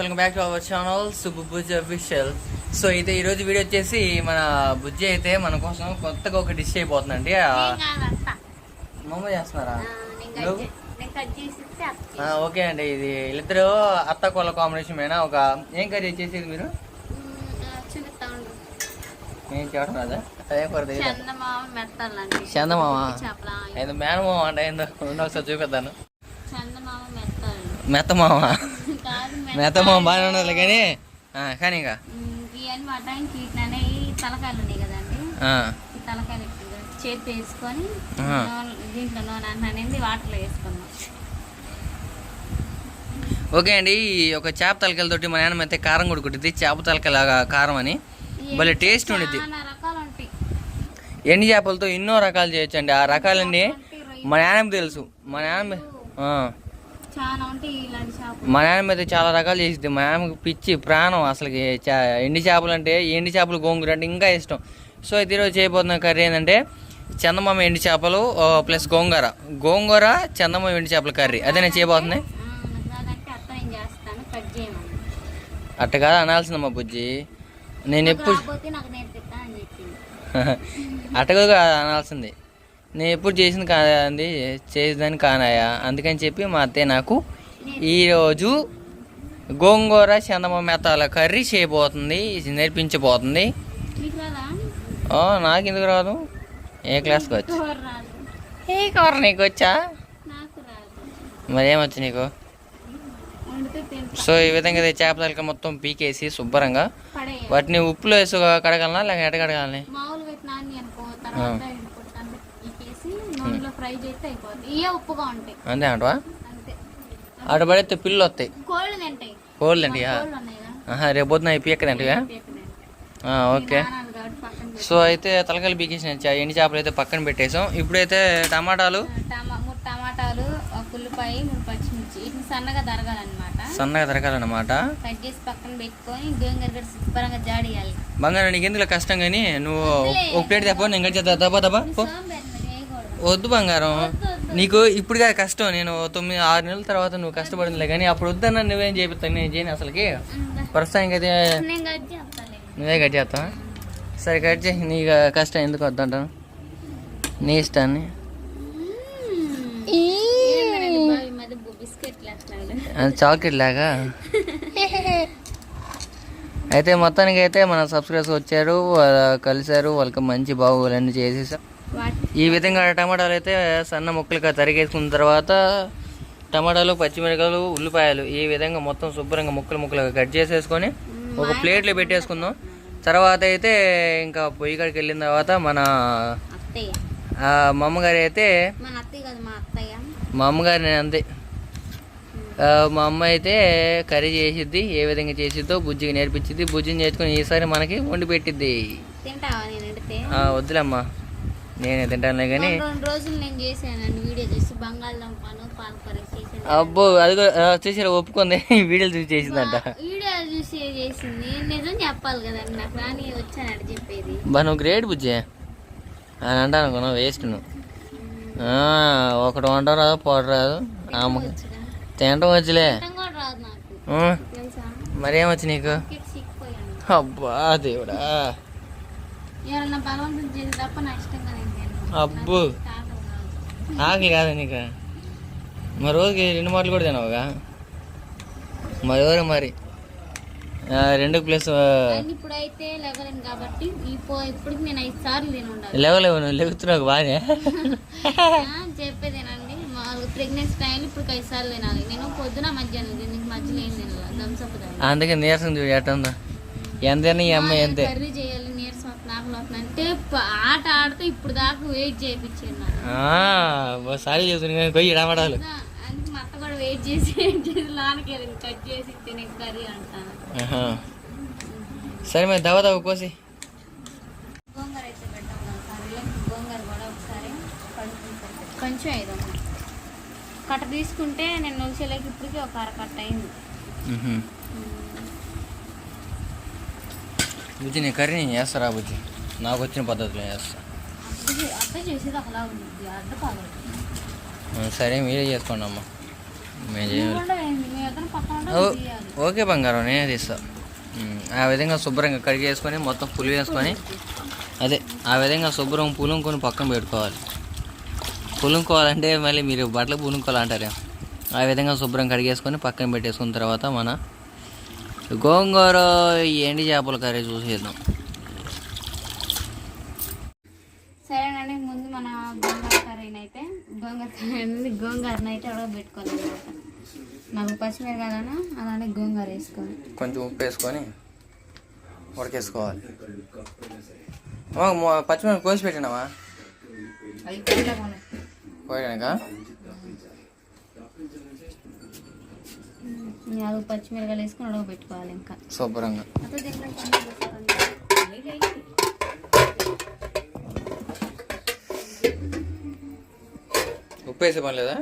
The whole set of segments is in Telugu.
Welcome back to our channel Subbu Bujji official so అయితే ఈరోజు వీడియో వచ్చేసి మన బుజ్జి అయితే మన కోసం కొత్తగా ఒక డిష్ అయిపోతుందండి. మమ్మ చేస్తున్నారా? ఓకే అండి. ఇది వీళ్ళిద్దరు అత్త కోళ్ళ కాంబినేషన్ పైన ఒక ఏం కర్రీ చేసేది మీరు? ఏం చేయడం అదే కొరత చందమామ ఏందో మేనమామ అంటే ఏందో. ఒకసారి చూపిద్దాను. మెత్తమామ? కాదు మెత్తమామ బాగానే ఉన్నది కానీ కానీ ఇంకా. ఇవన్నీ మటానికి వీటినే ఈ తలకాయలు ఉన్నాయి కదండి. ఆ, ఈ తలకాయలు ఇప్పుడు చేతి వేసుకొని ఆహా. నూనె- దీంట్లో నూనె అనేది వాటర్లో వేసుకున్నాం ఓకే అండి ఈ ఒక చేప తలకాయలతోటి మా నాన్నమ్మ అయితే కారం కూడా కుట్టింది చేప తలకాయలాగా కారం అని. భలే టేస్ట్ ఉండిద్ది. ఎండి చేపలతో ఎన్నో రకాలు చేయొచ్చు అండి ఆ రకాలన్నీ మా నాన్నమ్మ తెలుసు. మా నాన్నమ్మ మా నాన్నమ్మ అయితే చాలా రకాలు చేసిద్ది. మా నాన్నమ్మకి పిచ్చి ప్రాణం అసలుకి. ఎండి చేపలు అంటే ఎండి చేపలు గోంగూర అంటే ఇంకా ఇష్టం. సో అయితే ఈరోజు చేయబోతున్న కర్రీ ఏంటంటే చందమామ ఎండి చేపలు ప్లస్ గోంగూర. గోంగూర చందమామ ఎండి చేపల కర్రీ. అదే నేను చేయబోతుంది అట్ట కాదు అనాల్సిందమ్మా బుజ్జి. నేను ఎప్పుడు చెప్పింది. అటగా అనాల్సింది. నేను ఎప్పుడు చేసింది కాదండి చేసేదాన్ని కానాయా అందుకని చెప్పి మా అత్తయ్య నాకు ఈరోజు గోంగూర చందమామ మెత్తాల కర్రీ చేయబోతుంది నేర్పించబోతుంది. నాకు ఎందుకు రాదు? ఏ క్లాస్కి వచ్చి? ఏ కూర నీకు వచ్చా? నాకు రాదు మరి ఏమొచ్చు నీకు? సో ఈ విధంగా అయితే చేప తలక మొత్తం పీకేసి శుభ్రంగా వాటిని ఉప్పులో వేసి కడగాలనా? లేక ఎట కడగాలని మామూలుగా ఇట్లా నాని అనుకో తర్వాత ఇంకొకటి ఇకేసి నూనెలో ఫ్రై చేస్తే అయిపోతుంది ఇవే ఉప్పుగా ఉంటాయి. అంతే అంటవా? ఆడ పడితే పిల్లలు వస్తాయి. కోళ్ళు తింటాయి. కోళ్ళు రేపు పొద్దున పీక తింటాయి. ఓకే. సో అయితే తలకాయలు పీకేసిన చా- ఎండి చేపలు అయితే పక్కన పెట్టేసాం. ఇప్పుడైతే టమాటాలు? టమాటాలు ఉల్లిపాయ మూడు పచ్చిమిర్చి. వీటిని సన్నగా తరగాలన్నమాట. సన్నగా తరగాలన్నమాట. కట్ చేసి పక్కన పెట్టుకొని గోంగూర గడ్డ శుభ్రంగా జాడియాలి. బంగారం నీకు ఎందుకు కష్టం కానీ నువ్వు ఒక ప్లేట్ తప్ప నేను దబ్బా పో. వేయకూడదు వద్దు బంగారం. నీకు ఇప్పుడుగా కష్టం. నేను తొమ్మిది ఆరు నెలల తర్వాత నువ్వు కష్టపడిందిలే కానీ అప్పుడు వద్దన్న నువ్వేం చేపిస్తాను నేను చేయను అసలుకి. ప్రస్తుతానికి అయితే నువ్వే కట్ చేస్తావా? సరే కట్ చేసి నీకు కష్టం ఎందుకు వద్దంటాను నీ ఇష్టాన్ని. చాక్లెట్ లాగా? అయితే మొత్తానికి అయితే మన సబ్స్క్రైబర్స్ వచ్చారు వాళ్ళ- కలిశారు వాళ్ళకి మంచి బాగోగులన్నీ చేసేసాం. ఈ విధంగా టమాటాలు అయితే సన్న ముక్కలుగా తరిగేసుకున్న తర్వాత టమాటాలు పచ్చిమిరపకాయలు ఉల్లిపాయలు ఈ విధంగా మొత్తం శుభ్రంగా ముక్కలు ముక్కలుగా కట్ చేసేసుకొని ఒక ప్లేట్లో పెట్టేసుకుందాం. తర్వాత అయితే ఇంకా పొయ్యి కాడికి వెళ్ళిన తర్వాత మన మా అమ్మగారు అయితే మా అత్తయ్య. మా అమ్మగారు నేను అంతే. మా అమ్మ అయితే కర్రీ చేసిద్ది ఏ విధంగా చేసిద్దో బుజ్జికి నేర్పించిద్ది. బుజ్జిని నేర్చుకుని ఈసారి మనకి వండి పెట్టిద్ది. వద్దులేమ్మా నేనే తింటానులే కానీ రెండు రోజులు నేను చేశానండి వీడియో చేసి బంగాళదుంపను పాలకూర చేసాను అబ్బో అది చూసారా ఒప్పుకుంది. వీడియోలు చూసి చేసిందంట. వీడియో చూసి చేసింది. నిజం చెప్పాలి కదండి నాకు రాని వచ్చానని చెప్పేది. బా నువ్వు గ్రేట్ బుజ్జి. అని అంటాను అనుకున్నావు వేస్ట్ నువ్వు. ఒకటి వంట రాదు పొడ రాదు. తినటం వచ్చలే. తెలుసా? మరేమొచ్చు నీకు? అబ్బా దేవుడా. ఎవరన్నా బలవంతం చేసి తప్ప నా ఇష్టంగా నేను తినను. అబ్బో. ఆకలి కాదు నీకు. మరి రోజుకి రెండు మాటలు కూడా తినవుగా? మరి ఎవరు మరి? రెండు ప్లస్ ఇప్పుడైతే కాబట్టి ఇప్పు ఇప్పటికి నేను ఐదు సార్లు లెగుతున్నావు బాగానే ఆ, చెప్పేదేనండి. ప్రెగ్నెన్సీ టైంలో ఇప్పుడు ఐదు సార్లు తినాలి. నేను పొద్దున మధ్యాహ్నం దీనికి మధ్యలో ఏం తినాలి? దంసప్ తాగాలి అందుకే నీరసం చూడు ఎట్టుందో. ఎంత ఈ అమ్మాయి అంతే. కర్రీ చేయాలి. అంటే ఆట ఆడితే ఇప్పుడు దాకా వెయిట్ చేయించాను నాకు ఆ, సారీ చెబుతున్నా కొయ్యి టమాటాలు ఆ, అందుకే మా అత్త కూడా వెయిట్ చేసి వెయిట్ చేసి లోనకి వెళ్ళింది. కట్ చేసి తినే కర్రీ అంటాను. సరే మరి దవ దవ కోసి. గోంగూర అయితే పెట్టాం కదా కర్రీలో గోంగూర కూడా ఒకసారి కొంచెం ఐదు కట్ట తీసుకుంటే నేను నొలిసేలేక ఇప్పటికీ ఒక అరకట్ట అయింది మ్హూ. బుజ్జి నీ కర్రీ నేను చేస్తారా బుజ్జి? నాకు వచ్చిన పద్ధతిలో చేస్తా. అప్పుడు అప్పుడు చేసేది ఒకలా ఉంది. అడ్డు కాదు ఆ, సరే మీరే చేసుకోండి అమ్మ. మేము. ఓకే బంగారం నేనే తీస్తా. ఆ విధంగా శుభ్రంగా కడిగేసుకొని మొత్తం పులి వేసుకొని అదే ఆ విధంగా శుభ్రం పులుంకొని పక్కన పెట్టుకోవాలి. పులుంకోవాలంటే మళ్ళీ మీరు బట్టలు పులుంకోవాలంటారే ఆ విధంగా శుభ్రం కడిగేసుకొని పక్కన పెట్టేసుకున్న తర్వాత మన గోంగూర ఈ ఎండి చేపల కర్రీ చూసేద్దాం సరేనండి ముందు మన గోంగూర కర్రీని అయితే గోంగూర కర్రీ గోంగూరని అయితే ఉడకబెట్టుకోవాలి నాకు పచ్చిమిరకాయలను అలానే గోంగూర వేసుకోవాలి. కొంచెం ఉప్పు వేసుకొని ఉడకేసుకోవాలి. పచ్చిమిరపకాయ కోసి పెట్టినావా? కోయడానిక? నాలుగు పచ్చిమిరకాయలు వేసుకొని ఉడకబెట్టుకోవాలి ఇంకా. శుభ్రంగా. ఉప్పు వేసే పని లేదా?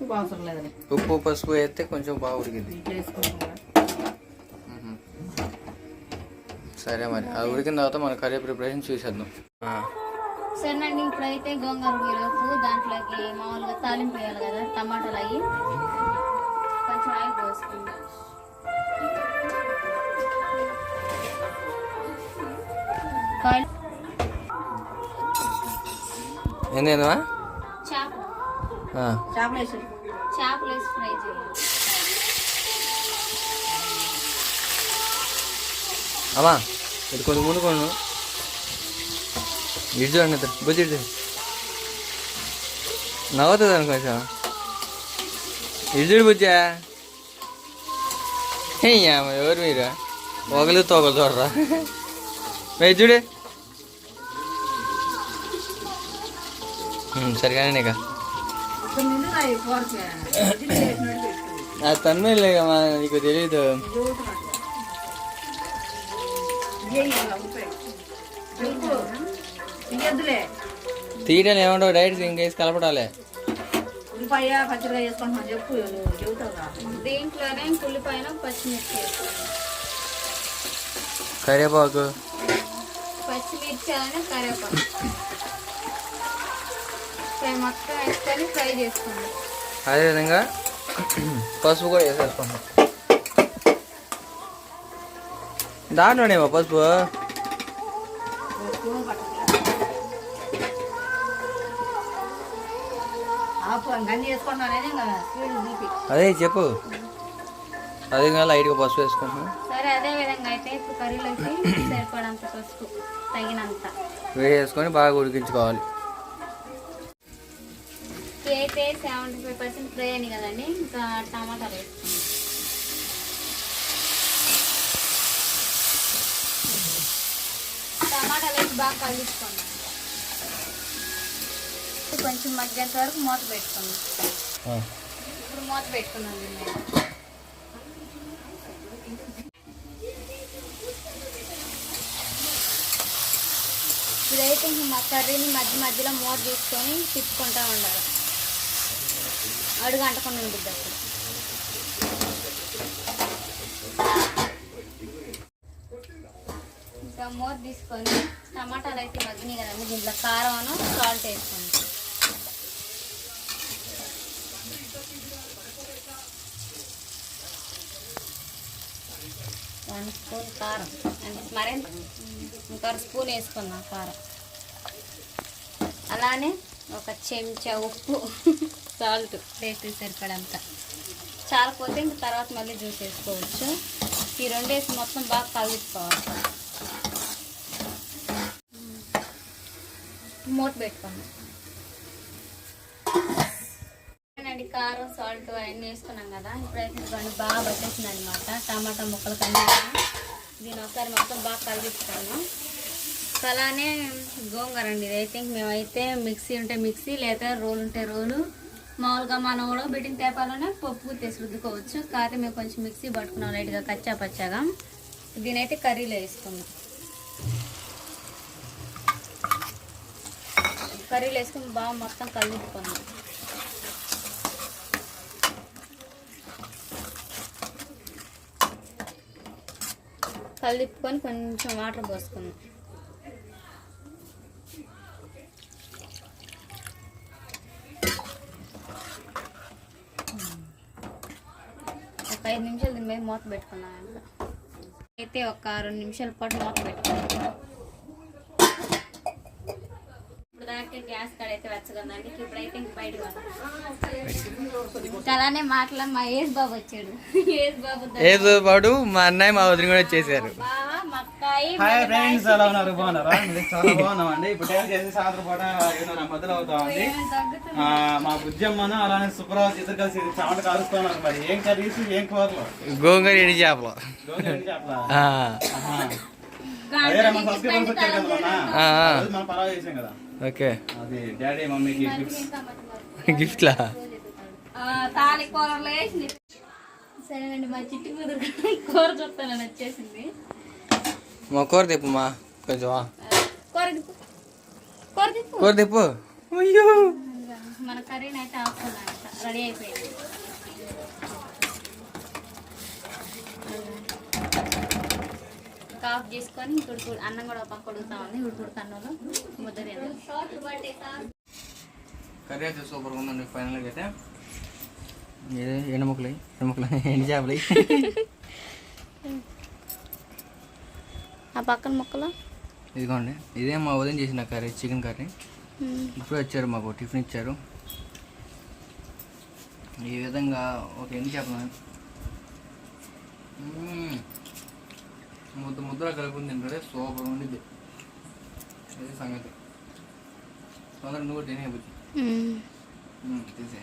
ఉప్పు అవసరం లేదులే ఉప్పు పసుపు వేస్తే కొంచెం బాగా ఉడికింది సరే మరి అది ఉడికిన తర్వాత మన కర్రీ ప్రిపరేషన్ చూసేద్దాం. ఆ, సరేనండి ఇప్పుడైతే గోంగూర దాంట్లోకి మామూలుగా తాలింపు వేయాలి కదా టమాటాలు అవి ఆయిల్ ఏందేందమ్మా చేప ఆ, చేపలు వేసి చేపలు వేసి ఫ్రై చేయాలి. అమ్మా ఇది కొంచెం ముందు కొను ఇటు చూడండి ఇద్దరు. బుజ్జి ఇటు. నవ్వుతుంది అనుకో ఇటు చూడు బుజ్జా. ఎవరు మీరు? ఒకరు తోక చూడరా? చూడే. సరిగానే ఇక. పెట్టు. నా తన్మేలేకమ్మా నీకు. ఇంకెద్దులే తీయడం ఏమంటావు డైరెక్ట్ ఇంకేసి కలపడాలి. ఉల్లిపాయ పచ్చిమిరకాయ వేసుకుంటున్నాను చెప్పు నువ్వు చెబుతావుగా. దీంట్లోనే ఉల్లిపాయన పచ్చిమిర్చి కరివేపాకు పచ్చిమిర్చి అలానే కరివేపాకు ఫ్రై మొత్తం వేసుకొని ఫ్రై చేసుకోండి అదేవిధంగా పసుపు కూడా వేసేసుకుంటాం దాంట్లోనేమో పసుపు. అదే చెప్పు. అదే లైట్గా పసుపు వేసుకుంటున్నాం. సరే అదే విధంగా అయితే ఇప్పుడు కర్రీలోకి సరిపడంత పసుపు తగినంత. వేసేసుకొని బాగా ఉడికించుకోవాలి. అయితే సెవెంటీ ఫైవ్ పర్సెంట్ ఫ్రై అని కదండి ఇంకా టమాటాలు వేసుకుందాం. టమాటాలు వేసి బాగా కలిగించుకోండి కొంచెం మగ్గేంత వరకు మూత పెట్టుకుందాం ఆ. ఇప్పుడు మూత పెట్టుకున్నాం ఇదైతే ఇంక మా కర్రీని మధ్య మధ్యలో మూత తీసుకొని తిప్పుకుంటా ఉండాలి. అడుగు అంటకుండా ఉంటుంది అప్పుడు. ఇంకా మూత తీసుకొని టమాటాలు అయితే మగ్గినాయి కదండి. దీంట్లో కారం సాల్ట్ వేసుకోండి. వన్ స్పూన్ కారం. అంటే మరింత ఇంకో స్పూన్ వేసుకుందాం కారం. అలానే ఒక చెంచా ఉప్పు సాల్ట్ టేస్ట్ సరిపడంత. చాలపోతే ఇంక తర్వాత మళ్ళీ జ్యూస్ వేసుకోవచ్చు. ఈ రెండు వేసి మొత్తం బాగా కలుపుకోవాలి. మూత పెట్టుకోండి. అండి కారం సాల్ట్ అవన్నీ వేసుకున్నాం కదా. ఇప్పుడైతే ఇదిగోండి బాగా పట్టేసింది అనమాట టమాటా ముక్కలు కన్నా దీని ఒకసారి మొత్తం బాగా కలిపిస్తాను అలానే గోంగూర అండి ఇదైతే ఇంక మేమైతే మిక్సీ ఉంటే మిక్సీ లేదా రోలు ఉంటే రోలు. మామూలుగా మనం కూడా బిడ్డింగ్ తేపాలోనే పప్పు తీసి రుద్దుకోవచ్చు. కాకపోతే మేము కొంచెం మిక్సీ పట్టుకున్నాం లైట్గా కచ్చా పచ్చాగా. దీనైతే కర్రీలో వేసుకున్నాం కర్రీలో వేసుకుని బాగా మొత్తం కలుపుకున్నాం కలిపుకొని కొంచెం వాటర్ పోసుకుందాం. ఒక ఐదు నిమిషాలు మేము మూత పెట్టుకున్నాను అయితే ఒక రెండు నిమిషాల పాటు మూత పెట్టుకున్నాను దాకా గ్యాస్ కాడ అయితే వెచ్చగందండి ఇప్పుడైతే ఇంక బయటకు వస్తాం అలానే మాటల మా ఏజ్ బాబు వచ్చాడు. ఏజ్ బాబు మా అన్నయ్య మా వదిన కూడా మక్కాయి హాయ్ ఫ్రెండ్స్ ఎలా ఉన్నారు? బాగున్నారా? చాలా బాగున్నామండి. ఇప్పుడు టైం చేసి సాయంత్రం పూట మధ్యలో అవుతామండి. మా బుజ్జమ్మను అలానే సుప్రభాత్ ఇద్దరు కలిసి చావట కారుస్తున్నారు మరి. ఏం కర్రీస్ ఏం కూరలు? గోంగూర ఎండి చేపలు. గోంగూర ఏంటి చెప్పలా? ఓకే. డాడీ మమ్మీకి గిఫ్ట్లా? సరేనండి మా చిట్టి కూర వచ్చేసింది. మా కూర తిప్పు మా. కొంచెం. కూర తిప్పు. కూర తిప్పు. కూర తిప్పు. అయ్యో. మన కర్రీని అయితే రెడీ అయిపోయింది. ఆఫ్ చేసుకొని ఉడుకు అన్నం కూడా పక్క ఉడుకుతా ఉంది. ఉడుకుడుకు అన్నంలో ముద్ద కర్రీ అయితే సూపర్గా ఉందండి ఫైనల్గా అయితే. ఇదే ఎండుముక్కలు ఎండుముక్కలు ఎండి చేపలు ఆ పక్కన ముక్కలు? ఇదిగోండి ఇదే మా ఉదయం చేసిన కర్రీ చికెన్ కర్రీ. ఇప్పుడు వచ్చారు మాకు టిఫిన్ ఇచ్చారు. ఈ విధంగా ఒక ఎండి చేపలు. ముద్ద ముద్దలా కలుపుకుని తింటారే సూపర్ ఉండిద్ది. సంగతి. తొందరగా నువ్వు తినే బుద్ధి తీసే